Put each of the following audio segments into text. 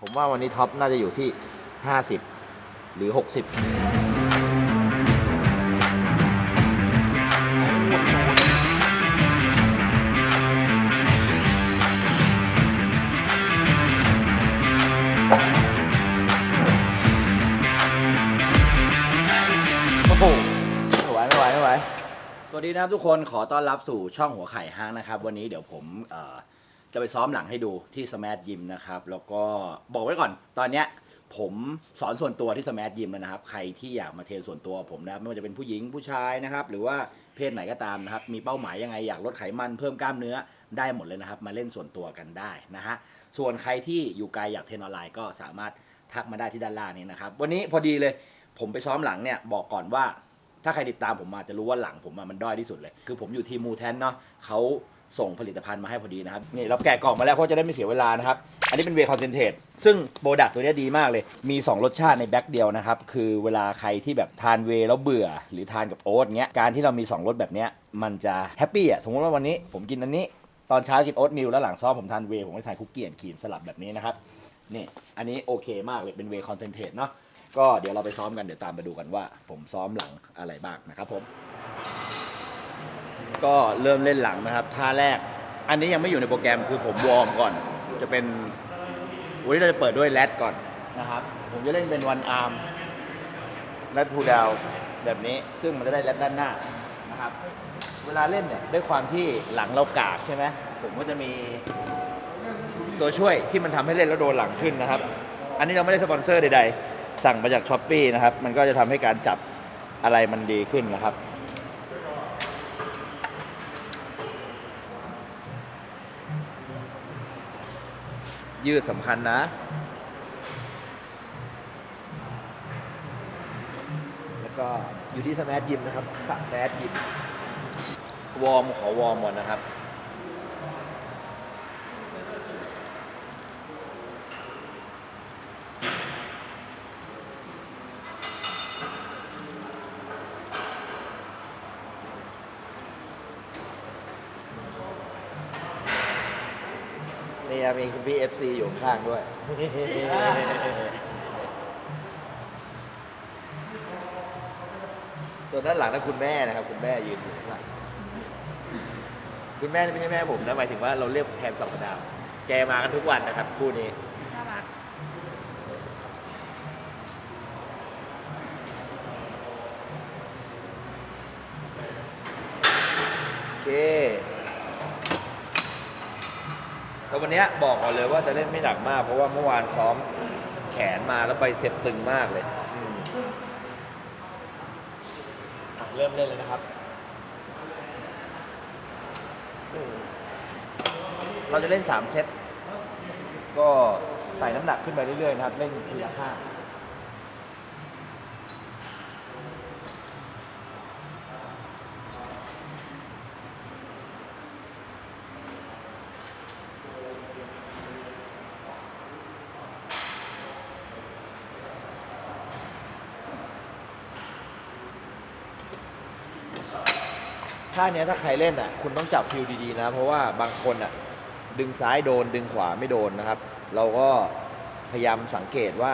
ผมว่าวันนี้ท็อปน่าจะอยู่ที่ 50 หรือ 60โอ้โหไม่ไหวไม่ไหวไม่ไหวสวัสดีนะครับทุกคนขอต้อนรับสู่ช่องหัวไข่ห้างนะครับ วันนี้เดี๋ยวผมเอ่อ จะไปซ้อมหลังให้ดูที่สมาร์ทยิมนะครับ แล้วก็บอกไว้ก่อน ตอนเนี้ยผมสอนส่วนตัวที่สมาร์ทยิมนะครับ ใครที่อยากมาเทรนส่วนตัวผมนะครับ ไม่ว่าจะเป็นผู้หญิงผู้ชายนะครับ หรือว่าเพศไหนก็ตามนะครับ มีเป้าหมายยังไงอยากลดไขมันเพิ่มกล้ามเนื้อได้หมดเลยนะครับ มาเล่นส่วนตัวกันได้นะฮะ ส่วนใครที่อยู่ไกลอยากเทรนออนไลน์ก็สามารถทักมาได้ที่ด้านล่างนี้นะครับ วันนี้พอดีเลย ผมไปซ้อมหลังเนี่ยบอกก่อนว่า ถ้าใครติดตามผมมาจะรู้ว่าหลังผมอะมันด้อยที่สุดเลย คือผมอยู่ทีมมูแทนเนาะเขา ส่งผลิตภัณฑ์มาให้พอดีนะครับนี่เราแกะกล่องมาแล้วเพราะจะได้ไม่เสียเวลานะครับ อันนี้เป็นเวคอนเซนเทรตซึ่งโปรดักต์ตัวนี้ดีมากเลย มี 2 รสชาติในแบ็คเดียวนะครับ คือเวลาใครที่แบบทานเวแล้วเบื่อ หรือทานกับโอ๊ตเงี้ยการที่เรามี 2 รสแบบเนี้ยมันจะแฮปปี้อะสมมติว่าวันนี้ผมกินอันนี้ ตอนเช้ากินโอ๊ตมิลแล้วหลังซ้อมผมทานเวผมก็ทานคุกกี้แอนด์ครีมสลับแบบนี้นะครับนี่อันนี้โอเคมากเลยเป็นเวคอนเซนเทรตเนาะก็เดี๋ยวเราไปซ้อมกันเดี๋ยวตามไปดูกันว่า ผมซ้อมหลังอะไรบ้างนะครับผม ก็เริ่มเล่นหลังนะครับท่าแรก อันนี้ยังไม่อยู่ในโปรแกรมคือผมวอร์มก่อน จะเป็นวันนี้เราจะเปิดด้วยแรดก่อนนะครับ ผมจะเล่นเป็นวันอาร์มแรดพูดาวแบบนี้ซึ่งมันจะได้แรดด้านหน้านะครับ เวลาเล่นเนี่ยด้วยความที่หลังเรากากใช่ไหมผมก็จะมีตัวช่วยที่มันทำให้เล่นแล้วโดนหลังขึ้นนะครับ อันนี้เราไม่ได้สปอนเซอร์ใดๆ สั่งมาจากช้อปปีนะครับ มันก็จะทำให้การจับอะไรมันดีขึ้นนะครับ ยืดสำคัญนะ แล้วก็อยู่ที่สแมทยิมนะครับสแมทยิม วอร์มขอวอร์มก่อนนะครับ นี่มีคุณพี่ FC อยู่ข้างด้วย ส่วนด้านหลังนั่นคุณแม่นะครับ คุณแม่ยืนอยู่ข้างหลังคุณแม่นี่ไม่ใช่แม่ผมนะหมายถึงว่าเราเรียกแทนสองดาว แกมากันทุกวันนะครับ คู่นี้ น่ารักโอเคแต่ วันเนี้ยบอกก่อนเลยว่าจะเล่นไม่หนักมาก เพราะว่าเมื่อวานซ้อมแขนมาแล้วใบเซ็ปตึงมากเลยอืมอะเริ่มเล่นเลยนะครับ เราจะเล่น 3 เซตก็ไต่น้ำหนักขึ้นไปเรื่อยๆนะครับ เล่นทีละข้า ท่าเนี้ยถ้าใครเล่นอะคุณต้องจับฟิลดีๆนะ เพราะว่าบางคนอะดึงซ้ายโดนดึงขวาไม่โดนนะครับ เราก็พยายามสังเกตว่า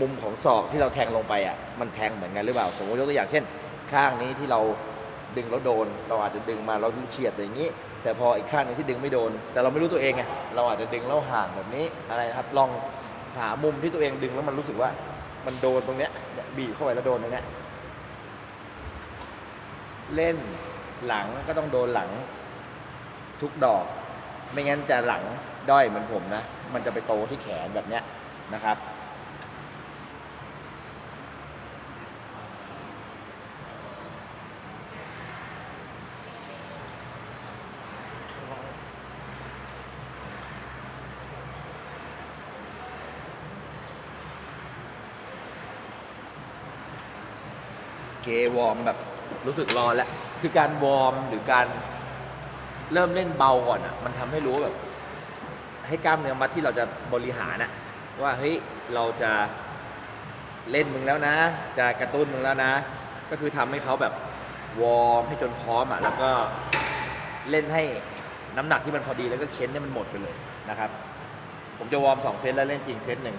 มุมของศอกที่เราแทงลงไปอะมันแทงเหมือนกันหรือเปล่า สมมติยกตัวอย่างเช่น ข้างนี้ที่เราดึงแล้วโดน เราอาจจะดึงมาเราเฉียดอย่างนี้ แต่พออีกข้างหนึงที่ดึงไม่โดน แต่เราไม่รู้ตัวเองไงเราอาจจะดึงแล้วห่างแบบนี้อะไรนะครับลองหามุมที่ตัวเองดึงแล้วมันรู้สึกว่ามันโดนตรงเนี้ยเนี่ยบีบเข้าไปแล้วโดนตรงเนี้ย เล่นหลังก็ต้องโดนหลังทุกดอก ไม่งั้นจะหลังด้อยเหมือนผมนะ มันจะไปโตที่แขนแบบเนี้ยนะครับ เกวอร์มแบบ รู้สึกร้อนแล้ว คือการวอร์มหรือการเริ่มเล่นเบาก่อนอะ มันทำให้รู้แบบ ให้กล้ามเนื้อมัดที่เราจะบริหารนะว่าเฮ้ยเราจะเล่นมึงแล้วนะ จะกระตุ้นมึงแล้วนะ ก็คือทำให้เขาแบบวอร์มให้จนพร้อมอะ แล้วก็เล่นให้น้ำหนักที่มันพอดีแล้วก็เค้นให้มันหมดไปเลยนะครับ ผมจะวอร์มสองเซตแล้วเล่นจริงเซตหนึ่ง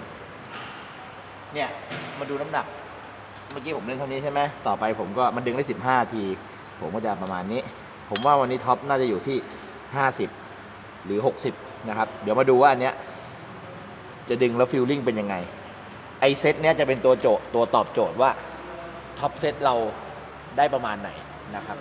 เนี่ยมาดูน้ำหนัก เมื่อกี้ผมเล่นเท่านี้ใช่ไหมต่อไปผมก็มันดึงได้สิบห้าที ผมก็จะประมาณนี้ ผมว่าวันนี้ท็อปน่าจะอยู่ที่ห้าสิบหรือหกสิบนะครับ เดี๋ยวมาดูว่าอันเนี้ยจะดึงแล้วฟิลลิ่งเป็นยังไง ไอเซตเนี้ยจะเป็นตัวโจทย์ตัวตอบโจทย์ว่าท็อปเซตเราได้ประมาณไหนนะครับ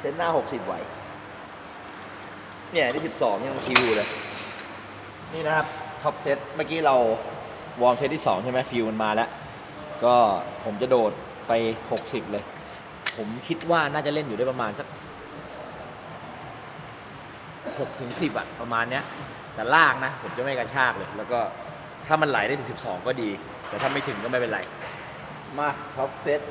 เซตหน้า60ไหว เนี่ยที่12ยังคิวเลย นี่นะครับท็อปเซตเมื่อกี้เราวอร์มเซตที่2ใช่ไหมฟิลมันมาแล้ว ก็ผมจะโดดไป 60 เลย ผมคิดว่าน่าจะเล่นอยู่ได้ประมาณสัก6ถึง10อะประมาณเนี้ย แต่ลากนะ ผมจะไม่กระชากเลย แล้วก็ถ้ามันไหลได้ถึง 12 ก็ดี แต่ถ้าไม่ถึงก็ไม่เป็นไร มาท็อปเซต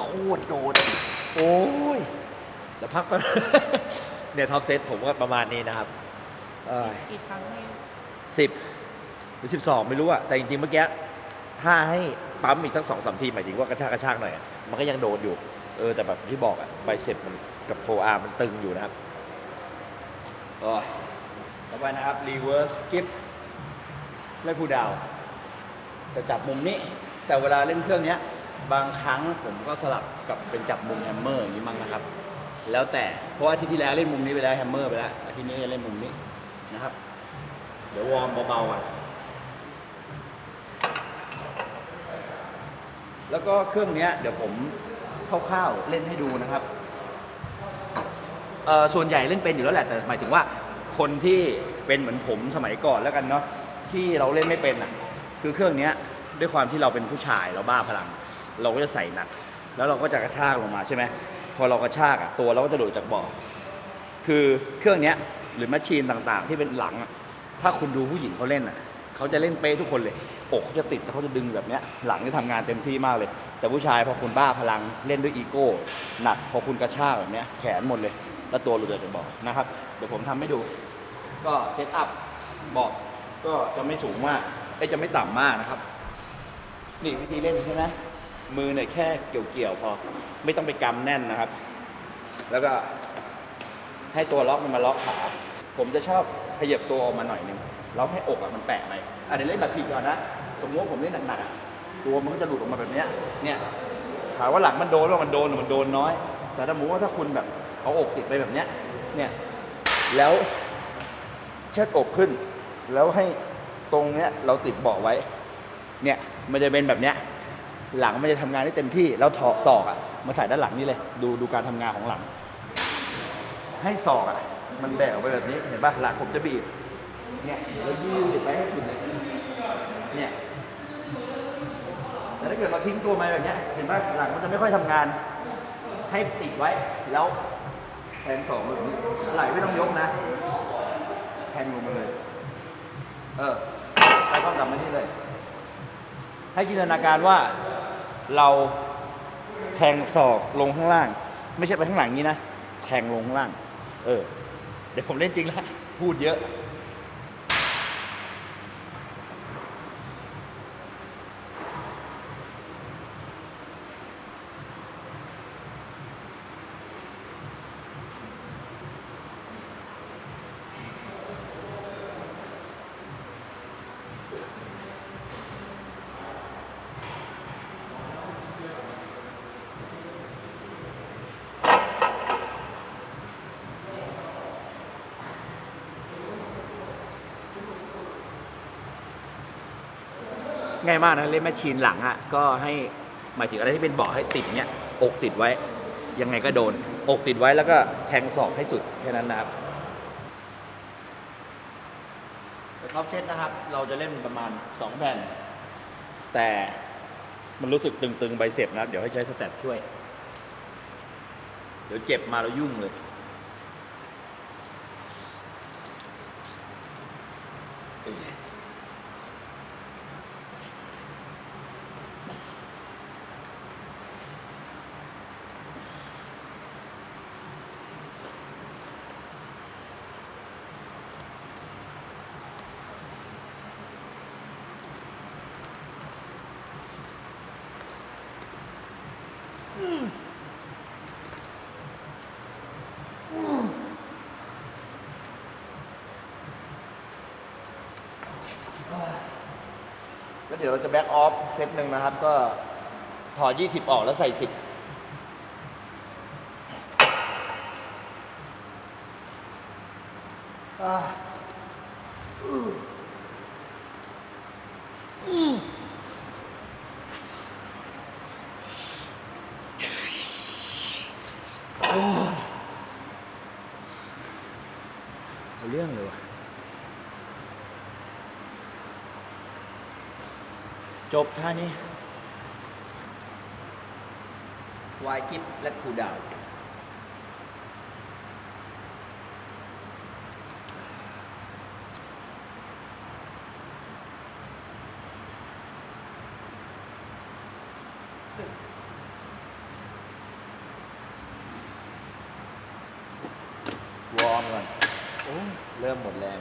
โคตรโดด โอ้ยเดี๋ยว พักแป๊บเนี่ยท็อปเซตผมก็ประมาณนี้นะครับกี่ครั้งให้สิบหรือสิบสองไม่รู้อะแต่จริงๆเมื่อกี้ถ้าให้ปั๊มอีกสักสองสามทีหมายถึงว่ากระชากกระชากหน่อยอะมันก็ยังโดนอยู่ เออแต่แบบที่บอกอะไบเซ็ปมันกับโคอาร์มันตึงอยู่นะครับโอ้ยต่อไปนะครับ reverse skip ไม่พูดดาวแต่จับมุมนี้ แต่เวลาเล่นเครื่องเนี้ย บางครั้งผมก็สลับกับเป็นจับมุมแฮมเมอร์อย่างนี้มั้งนะครับ แล้วแต่เพราะอาทิตย์ที่แล้วเล่นมุมนี้ไปแล้วแฮมเมอร์ไปแล้วอาทิตย์นี้จะเล่นมุมนี้นะครับ เดี๋ยววอร์มเบาๆอะแล้วก็เครื่องนี้เดี๋ยวผมคร่าวๆเล่นให้ดูนะครับเออส่วนใหญ่เล่นเป็นอยู่แล้วแหละแต่หมายถึงว่าคนที่เป็นเหมือนผมสมัยก่อนแล้วกันเนาะที่เราเล่นไม่เป็นอะคือเครื่องนี้ด้วยความที่เราเป็นผู้ชายเราบ้าพลัง เราก็จะใส่หนัก แล้วเราก็จะกระชากลงมาใช่ไหม พอเรากระชากอะตัวเราก็จะหลุดจากเบาะคือเครื่องเนี้ยหรือแมชชีนต่างๆ ที่เป็นหลังอะถ้าคุณดูผู้หญิงเขาเล่นอะเขาจะเล่นเป๊ะทุกคนเลยอกเขาจะติดแล้วเขาจะดึงแบบเนี้ยหลังจะทำงานเต็มที่มากเลย แต่ผู้ชายพอคุณบ้าพลังเล่นด้วยอีโก้หนักพอคุณกระชากแบบเนี้ยแขนหมดเลย แล้วตัวหลุดจากเบาะนะครับเดี๋ยวผมทำให้ดู ก็เซตอัพเบาะก็จะไม่สูงมากไอ้ยจะไม่ต่ำมากนะครับนี่วิธีเล่นใช่ไหม มือเนี่ยแค่เกี่ยวๆพอ ไม่ต้องไปกำแน่นนะครับ แล้วก็ให้ตัวล็อกมันมาล็อกขา ผมจะชอบขยับตัวออกมาหน่อยนึงแล้วให้อกอะมันแปะไปอะเดี๋ยวเล่นแบบผิดก่อนนะ สมมติว่าผมเล่นหนักๆอะตัวมันก็จะหลุดออกมาแบบเนี้ย เนี่ยถามว่าหลังมันโดนหรือมันโดนหรือมันโดนน้อย แต่ถ้ามมติว่าถ้าคุณแบบเอาอกติดไปแบบเนี้ย เนี่ย แล้วเชิดอกขึ้น แล้วให้ตรงเนี้ยเราติดเบาะไว้ เนี่ย มันจะเป็นแบบเนี้ย หลังมันจะทำงานได้เต็มที่แล้วถอศอกอะมาถ่ายด้านหลังนี่เลย ดูดูการทำงานของหลัง ให้ศอกอะ มันแบกออกไปแบบนี้เห็นป่ะหลังผมจะบีบเนี่ยแล้วยืดไปให้สุดเลยเนี่ยแต่ถ้าเกิดเราทิ้งตัวมาแบบเนี้ยเห็นป่ะหลังมันจะไม่ค่อยทำงาน ให้ติดไว้แล้วแทงศอกแบบนี้ไหล่ไม่ต้องยกนะแทงลงมาเลย เออไปกล้องกลับมานี่เลย ให้จินตนาการว่า เราแทงศอกลงข้างล่าง ไม่ใช่ไปข้างหลังนี้นะ แทงลงข้างล่าง เออ เดี๋ยวผมเล่นจริงแล้วพูดเยอะ ง่ายมากนะเล่นแมชชีนหลังอะก็ให้หมายถึงอะไรที่เป็นเบาะให้ติดเนี้ยอกติดไว้ ยังไงก็โดน อกติดไว้แล้วก็แทงศอกให้สุดแค่นั้นนะครับท็อปเซตนะครับ เราจะเล่นประมาณ 2แผ่นแต่มันรู้สึกตึงๆใบเสพนะครับ เดี๋ยวให้ใช้สแตทช่วย เดี๋ยวเจ็บมาแล้วยุ่งเลย เดี๋ยวเราจะแบ็กออฟเซตหนึ่งนะครับ ก็ถอด 20 ออกแล้วใส่ 10เอาเรื่องเลยว่ะ จบท่านี้วายกิฟและคูดาวอร์มก่อนโอ้ยเริ่มหมดแรง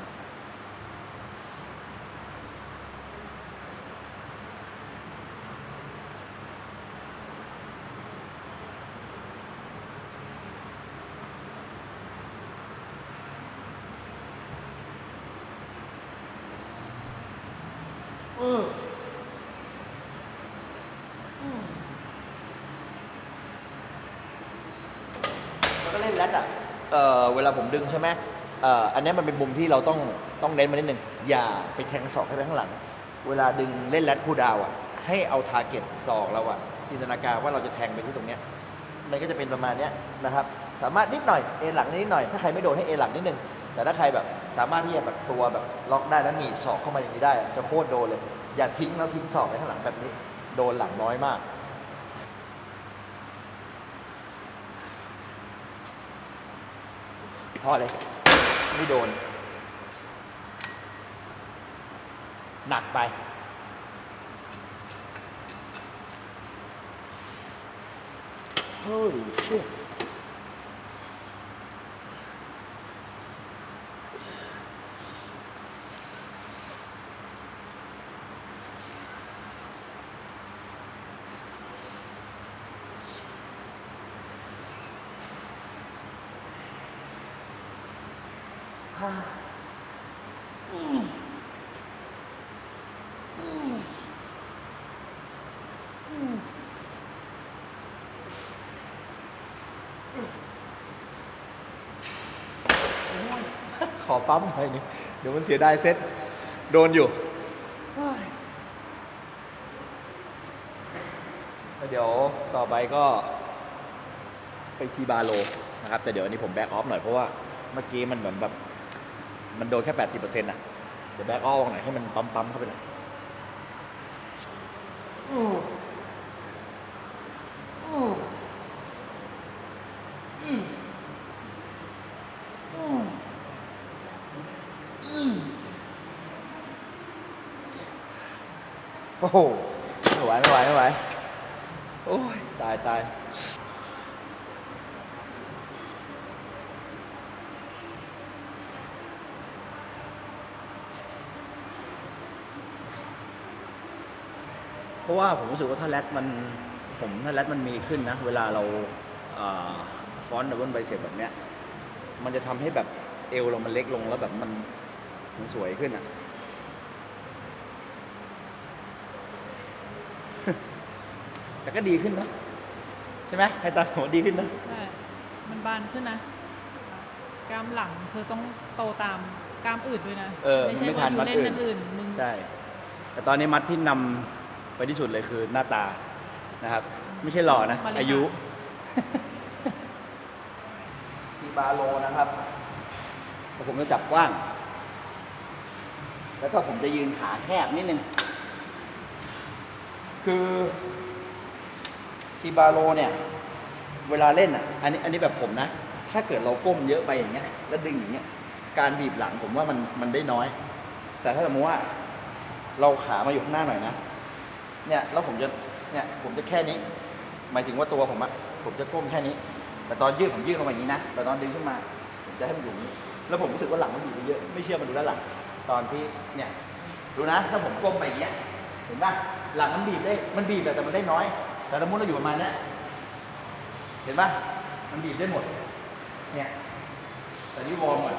ก็เล่นแรดอะเออเวลาผมดึงใช่ไหมเอออันนี้มันเป็นมุมที่เราต้องต้องเน้นมานิดนึงอย่าไปแทงศอกให้ไปข้างหลัง เวลาดึงเล่นแรดพูดาวอะ ให้เอาทาร์เก็ตศอกเราอะ จินตนาการว่าเราจะแทงไปที่ตรงเนี้ยมันก็จะเป็นประมาณเนี้ยนะครับ สามารถนิดหน่อยเอหลังนิดหน่อย ถ้าใครไม่โดนให้เอหลังนิดนึงแต่ถ้าใครแบบ สามารถที่จะแบบตัวแบบล็อกได้แล้วหนีบศอกเข้ามาอย่างนี้ได้ จะโคตรโดนเลย อย่าทิ้งแล้วทิ้งศอกไปข้างหลังแบบนี้ โดนหลังน้อยมากพอเลยไม่โดน หนักไป Holy shit ข อปั๊มหน่อยนึงเดี๋ยวมันเสียดายเซ็ตโดนอยู่เดี๋ยวต่อไปก็ไปทีบาโลนะครับ แต่เดี๋ยวอันนี้ผมแบ็กออฟหน่อยเพราะว่าเมื่อกี้มันเหมือนแบบ มันโดนแค่ 80%อะ เดี๋ยวแบ็กออฟหน่อยให้มันปั๊มๆเข้าไปหน่อย โอ้โหไม่ไหวไม่ไหวไม่ไหวโอ้ยตายตายเพราะว่าผมรู้สึกว่าถ้าแรดมันผมถ้าแรดมันมีขึ้นนะ เวลาเราฟอนต์ดับเบิลไบเซปแบบเนี้ยมันจะทำให้แบบเอวเรามันเล็กลงแล้วแบบมัน มันสวยขึ้นอะ แต่ก็ดีขึ้นนะใช่ไหมให้ตามผมดีขึ้นนะใช่มันบานขึ้นนะ กล้ามหลังเธอต้องโตตามกล้ามอื่นด้วยนะเออมันไม่ทันใช่ว่ามัอยู่ดเล่นอื่นอันอื่นมึงใช่ แต่ตอนนี้มัดที่นำไปที่สุดเลยคือหน้าตานะครับ ไม่ใช่หล่อนะบริหารอายุทีบาโลนะครับแต่ผมจะจับกว้าง แล้วก็ผมจะยืนขาแคบนิดนึง คือชีบาโลเนี่ย เวลาเล่นอะ อันนี้อันนี้แบบผมนะ ถ้าเกิดเราก้มเยอะไปอย่างเงี้ย แล้วดึงอย่างเงี้ย การบีบหลังผมว่ามันมันได้น้อย แต่ถ้าสมมติว่าเราขามาอยู่ข้างหน้าหน่อยนะ เนี่ย แล้วผมจะเนี่ยผมจะแค่นี้ หมายถึงว่าตัวผมอะผมจะก้มแค่นี้ แต่ตอนยืดผมยืดลงมาอย่างนี้นะ แต่ตอนดึงขึ้นมา ผมจะให้มันอยู่นี้ แล้วผมรู้สึกว่าหลังมันบีบไปเยอะ ไม่เชื่อมาดูด้านหลัง ตอนที่เนี่ยดูนะ ถ้าผมก้มไปอย่างเงี้ยเห็นป่ะหลังมันบีบได้มันบีบแต่มันได้น้อย แต่สมมติเราอยู่ประมาณเนี้ยเห็นป่ะมันบีบได้หมด เนี่ยแต่นี่วอร์มก่อน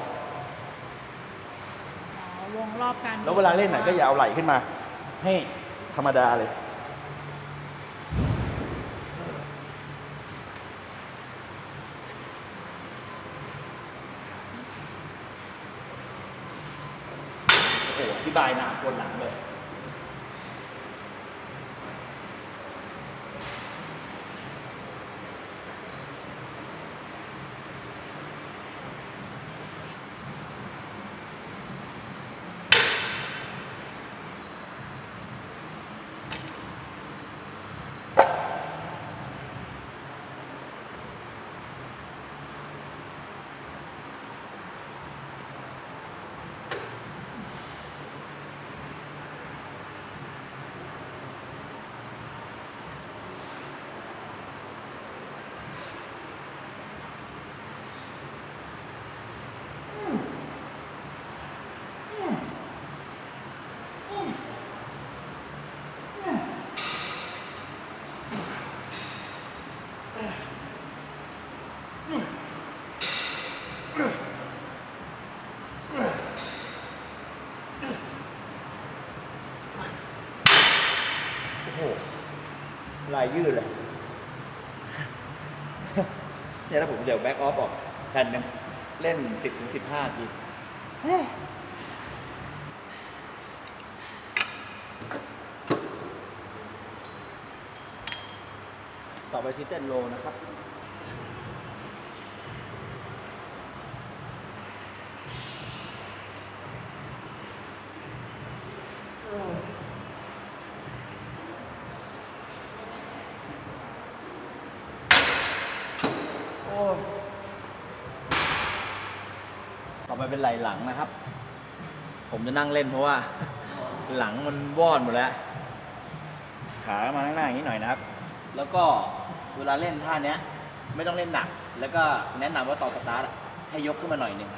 อ๋อวงรอบการแล้วเวลาเล่นน่ะก็อย่าเอาไหล่ขึ้นมา ให้ธรรมดาเลย โอ้โหอ ธิบายนานปวดหลังเลย ลายยืดเลยเนี่ยถ้าผมเดี๋ยวแบ็กออฟออกแผ่นหนึงเล่นสิบถึงสิบห้าทีต่อไปซิเต้นโลนะครับ ไหล่หลังนะครับ ผมจะนั่งเล่นเพราะว่า หลังมันวอดหมดแล้ว ขามาข้างหน้าอย่างนี้หน่อยนะครับ แล้วก็เวลาเล่นท่าเนี้ย ไม่ต้องเล่นหนัก แล้วก็แนะนำว่าต่อสตาร์ทอะให้ยกขึ้นมาหน่อยหนึ่ง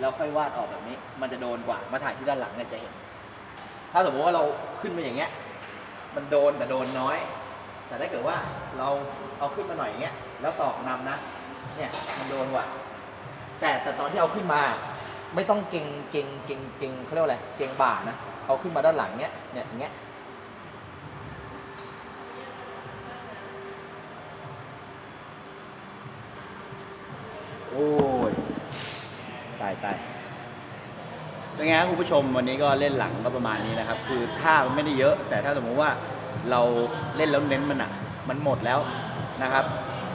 แล้วค่อยวาดออกแบบนี้ มันจะโดนกว่ามาถ่ายที่ด้านหลังเนี่ยจะเห็น ถ้าสมมติว่าเราขึ้นมาอย่างเงี้ย มันโดนแต่โดนน้อย แต่ถ้าเกิดว่าเราเอาขึ้นมาหน่อยอย่างเงี้ย แล้วศอกนำนะ เนี่ยมันโดนกว่า แต่แต่ตอนที่เอาขึ้นมา ไม่ต้องเก่งเก่งเก่งเก่งเขาเรียกว่าอะไรเก่งบ่านะเอาขึ้นมาด้านหลังเนี้ยเนี่ยอย่างเงี้ยโอ้ยตายตายเป็นไงครับคุณผู้ชมวันนี้ก็เล่นหลังก็ประมาณนี้นะครับ คือท่ามันไม่ได้เยอะ แต่ถ้าสมมติว่าเราเล่นแล้วเน้นมันอะ มันหมดแล้วนะครับ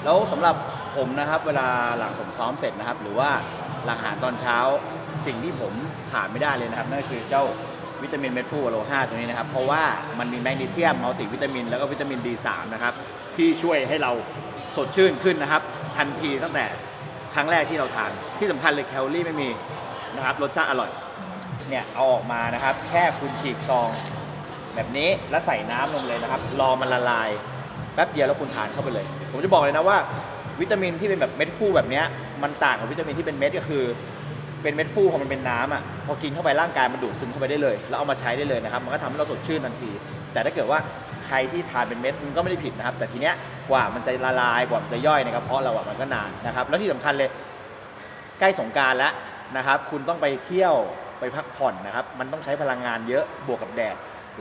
แล้วสำหรับผมนะครับ เวลาหลังผมซ้อมเสร็จนะครับ หรือว่าหลังอาหารตอนเช้า สิ่งที่ผมขาดไม่ได้เลยนะครับนั่นคือเจ้าวิตามินเม็ดฟูโล5ตัวนี้นะครับ เพราะว่ามันมีแมกนีเซียมมัลติวิตามิน แล้วก็วิตามิน D3 นะครับ ที่ช่วยให้เราสดชื่นขึ้นนะครับ ทันทีตั้งแต่ครั้งแรกที่เราทาน ที่สำคัญเลยแคลอรี่ไม่มีนะครับรสชาติอร่อยเนี่ยเอาออกมานะครับ แค่คุณฉีกซอง แบบนี้แล้วใส่น้ำลงเลยนะครับ รอมันละลายแป๊บเดียวแล้วคุณทานเข้าไปเลย ผมจะบอกเลยนะว่า วิตามินที่เป็นแบบเม็ดฟูแบบนี้มันต่างกับวิตามินที่เป็นเม็ดก็คือ เป็นเม็ดฟูพองมันเป็นน้ำอะพอกินเข้าไปร่างกายมันดูดซึมเข้าไปได้เลย แล้วเอามาใช้ได้เลยนะครับ มันก็ทำให้เราสดชื่นทันที แต่ถ้าเกิดว่าใครที่ทานเป็นเม็ดมันก็ไม่ได้ผิดนะครับ แต่ทีเนี้ยกว่ามันจะละลายกว่ามันจะย่อยในกระเพาะเราอะมันก็นานนะครับ แล้วที่สำคัญเลยใกล้สงกรารแล้วนะครับ คุณต้องไปเที่ยวไปพักผ่อนนะครับ มันต้องใช้พลังงานเยอะบวกกับแดด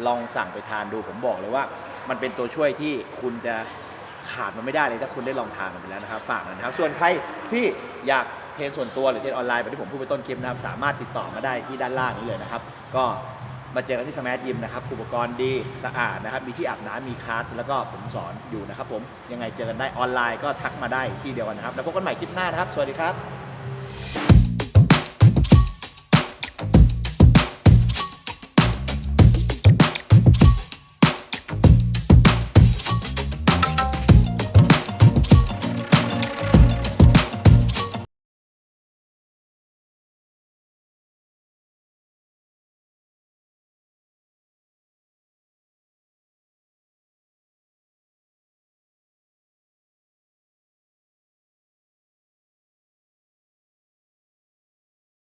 ลองสั่งไปทานดูผมบอกเลยว่า มันเป็นตัวช่วยที่คุณจะขาดมันไม่ได้เลยถ้าคุณได้ลองทานมันไปแล้วนะครับ ฝากหนอยนะครับ ส่วนใครที่อยาก เทรนส่วนตัวหรือเทรนออนไลน์แบบที่ผมพูดไปต้นคลิปนะครับสามารถติดต่อมาได้ที่ด้านล่างนี้เลยนะครับก็มาเจอกันที่สมาร์ทยิมนะครับอุปกรณ์ดีสะอาดนะครับมีที่อาบน้ำมีคลาสแล้วก็ผมสอนอยู่นะครับผมยังไงเจอกันได้ออนไลน์ก็ทักมาได้ที่เดียวกันนะครับแล้วพบกันใหม่คลิปหน้านะครับ สวัสดีครับ